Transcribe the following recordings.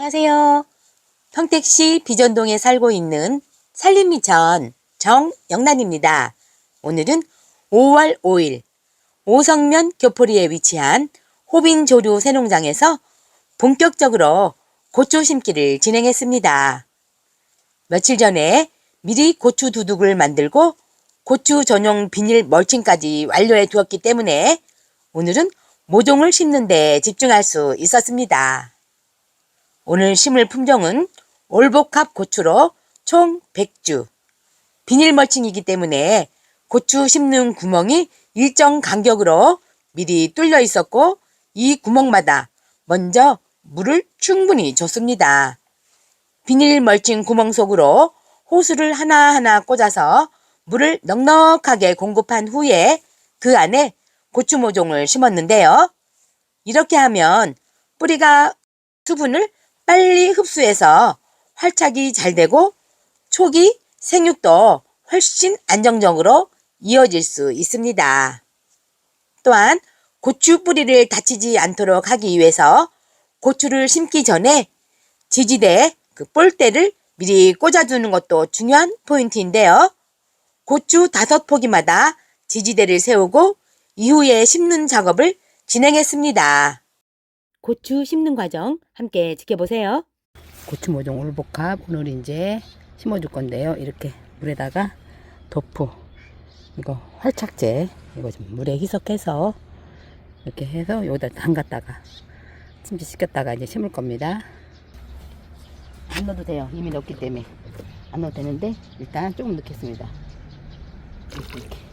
안녕하세요. 평택시 비전동에 살고 있는 산림미천 정영란입니다. 오늘은 5월 5일 오성면 교포리에 위치한 호빈조류 새농장에서 본격적으로 고추 심기를 진행했습니다. 며칠 전에 미리 고추 두둑을 만들고 고추 전용 비닐 멀칭까지 완료해 두었기 때문에 오늘은 모종을 심는 데 집중할 수 있었습니다. 오늘 심을 품종은 올복합 고추로 총 100주. 비닐 멀칭이기 때문에 고추 심는 구멍이 일정 간격으로 미리 뚫려 있었고 이 구멍마다 먼저 물을 충분히 줬습니다. 비닐 멀칭 구멍 속으로 호수를 하나하나 꽂아서 물을 넉넉하게 공급한 후에 그 안에 고추 모종을 심었는데요. 이렇게 하면 뿌리가 수분을 빨리 흡수해서 활착이 잘 되고 초기 생육도 훨씬 안정적으로 이어질 수 있습니다. 또한 고추 뿌리를 다치지 않도록 하기 위해서 고추를 심기 전에 지지대 그 볼대를 미리 꽂아두는 것도 중요한 포인트인데요. 고추 다섯 포기마다 지지대를 세우고 이후에 심는 작업을 진행했습니다. 고추 심는 과정 함께 지켜보세요. 고추 모종 올복합 오늘 이제 심어줄 건데요. 이렇게 물에다가 도프 이거 활착제 이거 좀 물에 희석해서 이렇게 해서 여기다 담갔다가 침지시켰다가 이제 심을 겁니다. 안 넣어도 돼요. 이미 넣었기 때문에 안 넣어도 되는데 일단 조금 넣겠습니다. 이렇게, 이렇게.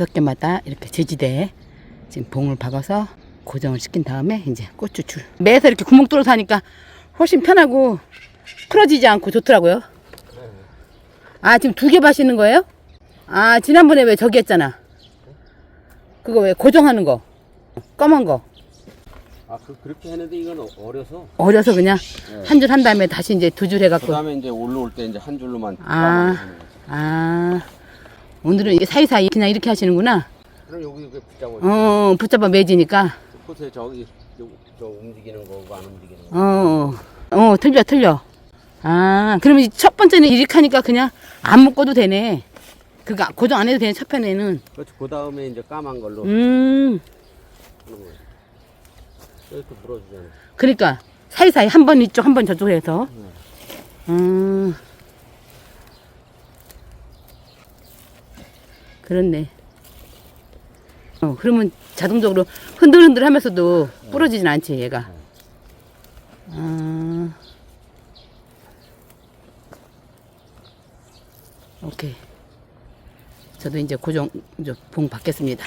다섯 개마다 이렇게 지지대에 지금 봉을 박아서 고정을 시킨 다음에 이제 고추 줄 매서 이렇게 구멍 뚫어서 하니까 훨씬 편하고 풀어지지 않고 좋더라고요. 아 지금 두 개 바시는 거예요? 아 지난번에 왜 저기 했잖아. 그거 왜 고정하는 거 검은 거 아, 그, 그렇게 했는데 이건 어- 어려서. 어려서 그냥 네. 한줄 한 다음에 다시 이제 두줄그 해갖고 다음에 이제 올라올 때 이제 한 줄로만. 아. 아 오늘은 이게 사이사이 그냥 이렇게 하시는구나. 그럼 여기 이렇게 붙잡고. 어 붙잡아 매지니까 포트에 저기, 저, 저 움직이는 거고 안 움직이는 거. 어, 어, 틀려, 틀려. 아, 그러면 첫 번째는 이렇게 하니까 그냥 안 묶어도 되네. 그거 고정 안 해도 되네, 첫 편에는. 그렇지. 그 다음에 이제 까만 걸로 음, 하는. 이렇게 물어주잖아. 그러니까 사이사이 한 번 이쪽, 한 번 저쪽 해서. 음, 그렇네. 어, 그러면 자동적으로 흔들흔들 하면서도 부러지진 않지, 얘가. 아, 오케이. 저도 이제 고정, 이제 봉 받겠습니다.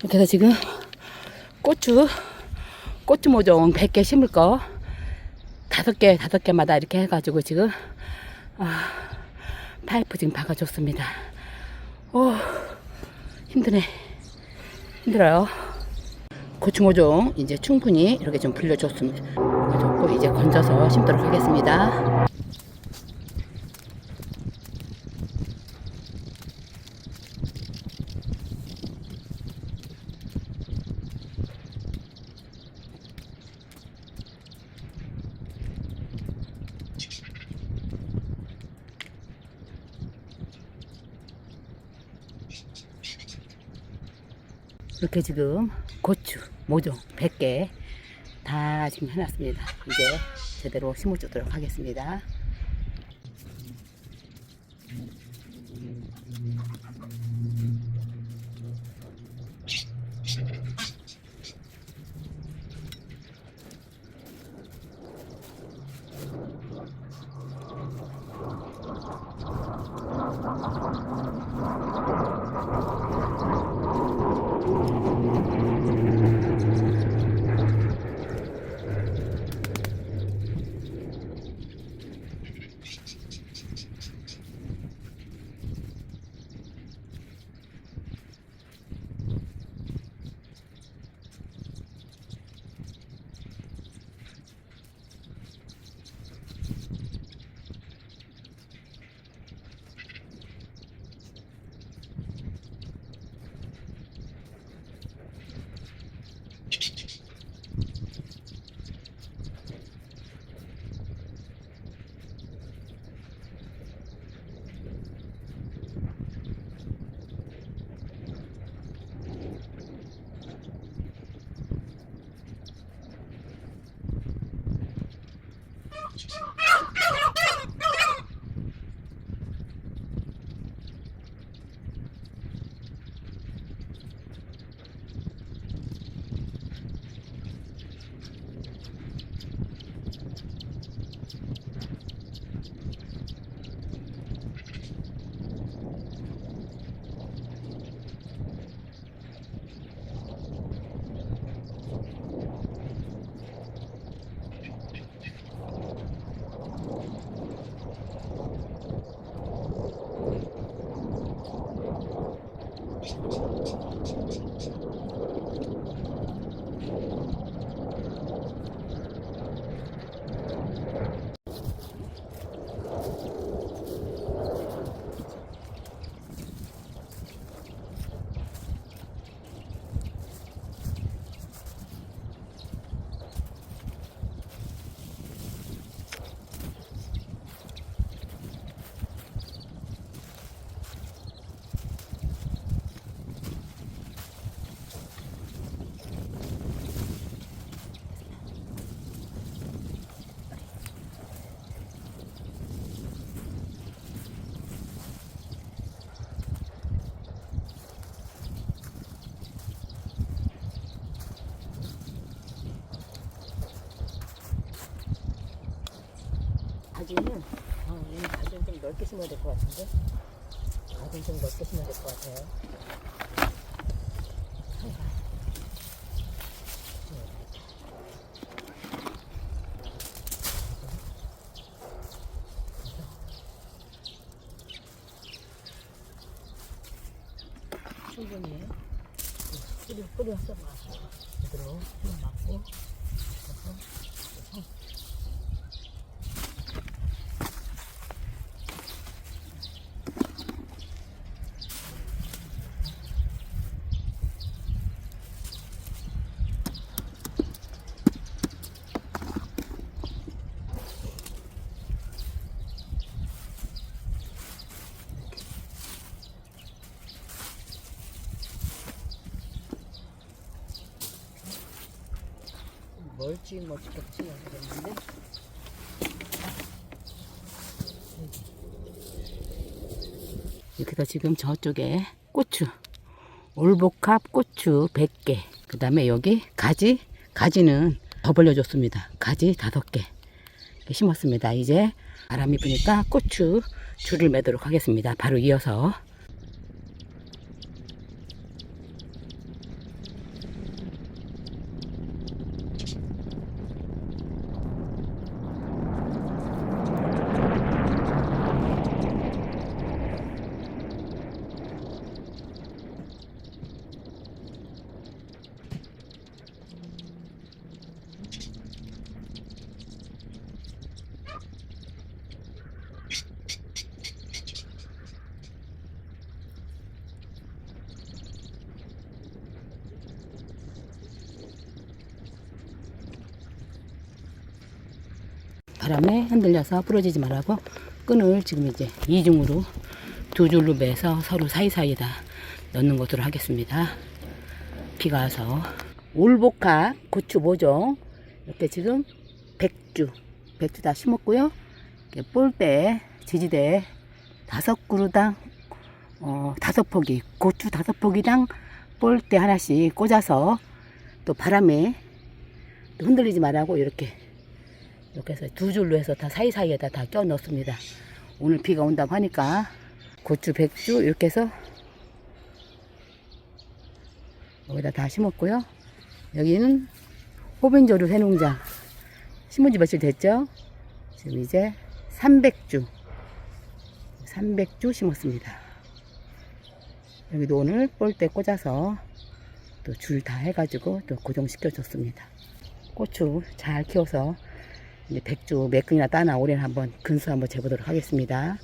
이렇게 해서 지금 고추, 고추 모종 100개 심을 거 다섯 개, 다섯 개마다 이렇게 해가지고 지금, 아, 파이프 지금 박아줬습니다. 오, 힘드네. 힘들어요. 고추 모종 이제 충분히 이렇게 좀 불려줬습니다. 좋고 이제 건져서 심도록 하겠습니다. 이렇게 지금 고추 모종 100개 다 지금 해놨습니다. 이제 제대로 심어주도록 하겠습니다. チンチンチン。 가지는 어, 이 가지는 좀 넓게 심어야 될 것 같은데 가지는 좀 넓게 심어야 될 것 같아요. 충분히 뿌리 뿌리 한번 제대로 힘 맞고 멀지 뭐 죽겠지? 그랬는데? 이렇게 해서 지금 저쪽에 고추 올복합 고추 100개. 그 다음에 여기 가지 가지는 더 벌려줬습니다. 가지 5개 심었습니다. 이제 바람이 부니까 고추 줄을 매도록 하겠습니다. 바로 이어서 바람에 흔들려서 부러지지 말라고 끈을 지금 이제 이중으로 두 줄로 매서 서로 사이사이에다 넣는 것으로 하겠습니다. 비가 와서 올복화 고추 모종 이렇게 지금 백주 백주 다 심었고요. 이렇게 볼대 지지대 다섯 그루당 어, 다섯 포기 고추 다섯 포기당 볼대 하나씩 꽂아서 또 바람에 또 흔들리지 말라고 이렇게 이렇게 해서 두 줄로 해서 다 사이사이에다 다 껴 넣습니다. 오늘 비가 온다고 하니까 고추 백주 이렇게 해서 여기다 다 심었고요. 여기는 호빈조류 새농장 심은 지 며칠 됐죠? 지금 이제 300주 300주 심었습니다. 여기도 오늘 볼때 꽂아서 또 줄 다 해가지고 또 고정시켜 줬습니다. 고추 잘 키워서 이제 백주 몇 근이나 따나 올해는 한번 근수 한번 재보도록 하겠습니다.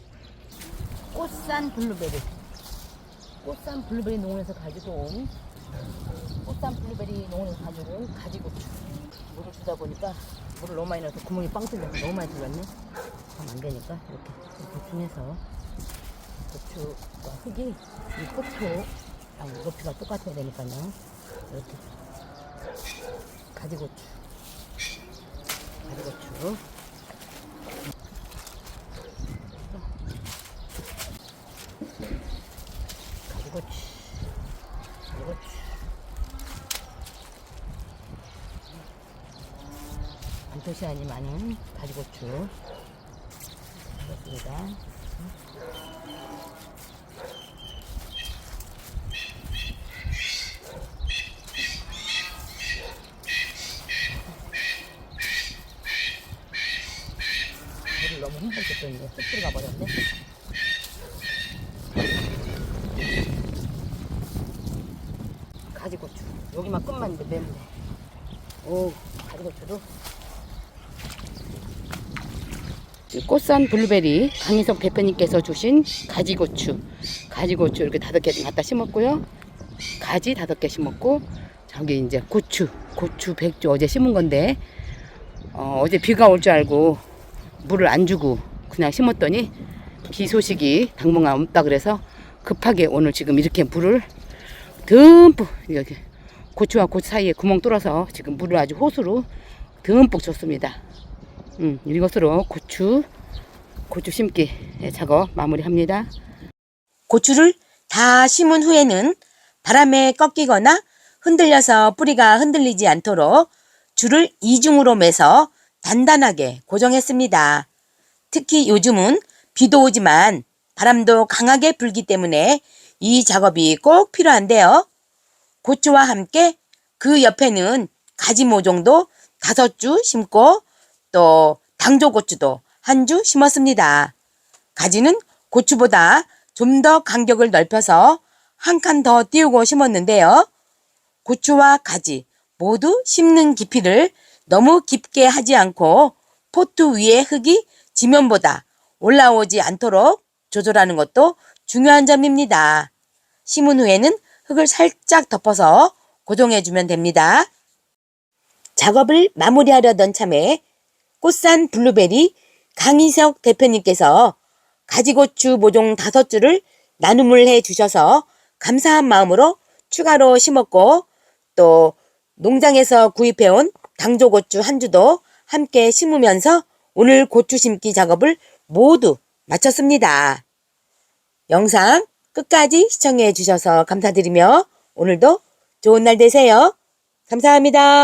꽃산 블루베리. 꽃산 블루베리 농원에서 가지고 온 꽃산 블루베리 농원에서 가지고 온 가지고추. 물을 주다 보니까 물을 너무 많이 넣어서 구멍이 빵 뚫려서 너무 많이 뚫렸네. 안 되니까 이렇게 보충해서 고추와 흙이 이 고추랑 높이가 똑같아야 되니까요. 이렇게 가지고추. 가지고추. 가지고추. 가지고추. 안토시 아니 많은 가지고추. 그렇습니다. 물을 흠뻑 줬더니 쑥 들어가 버렸네. 가지고추. 여기만 끝만 이제 매면 돼. 오, 가지고추도. 꽃산 블루베리 강희석 대표님께서 주신 가지고추. 가지고추 이렇게 다섯 개 갖다 심었고요. 가지 다섯 개 심었고, 저기 이제 고추. 고추 백주 어제 심은 건데, 어, 어제 비가 올 줄 알고 물을 안 주고 그냥 심었더니 비 소식이 당분간 없다 그래서 급하게 오늘 지금 이렇게 물을 듬뿍 여기 고추와 고추 사이에 구멍 뚫어서 지금 물을 아주 호수로 듬뿍 줬습니다. 음, 이것으로 고추 고추 심기 작업 마무리합니다. 고추를 다 심은 후에는 바람에 꺾이거나 흔들려서 뿌리가 흔들리지 않도록 줄을 이중으로 매서 단단하게 고정했습니다. 특히 요즘은 비도 오지만 바람도 강하게 불기 때문에 이 작업이 꼭 필요한데요. 고추와 함께 그 옆에는 가지 모종도 다섯 주 심고 또 당조고추도 한 주 심었습니다. 가지는 고추보다 좀 더 간격을 넓혀서 한 칸 더 띄우고 심었는데요. 고추와 가지 모두 심는 깊이를 너무 깊게 하지 않고 포트 위에 흙이 지면보다 올라오지 않도록 조절하는 것도 중요한 점입니다. 심은 후에는 흙을 살짝 덮어서 고정해주면 됩니다. 작업을 마무리하려던 참에 꽃산 블루베리 강희석 대표님께서 가지고추 모종 다섯 줄을 나눔을 해 주셔서 감사한 마음으로 추가로 심었고 또 농장에서 구입해온 당조고추 한 주도 함께 심으면서 오늘 고추 심기 작업을 모두 마쳤습니다. 영상 끝까지 시청해 주셔서 감사드리며 오늘도 좋은 날 되세요. 감사합니다.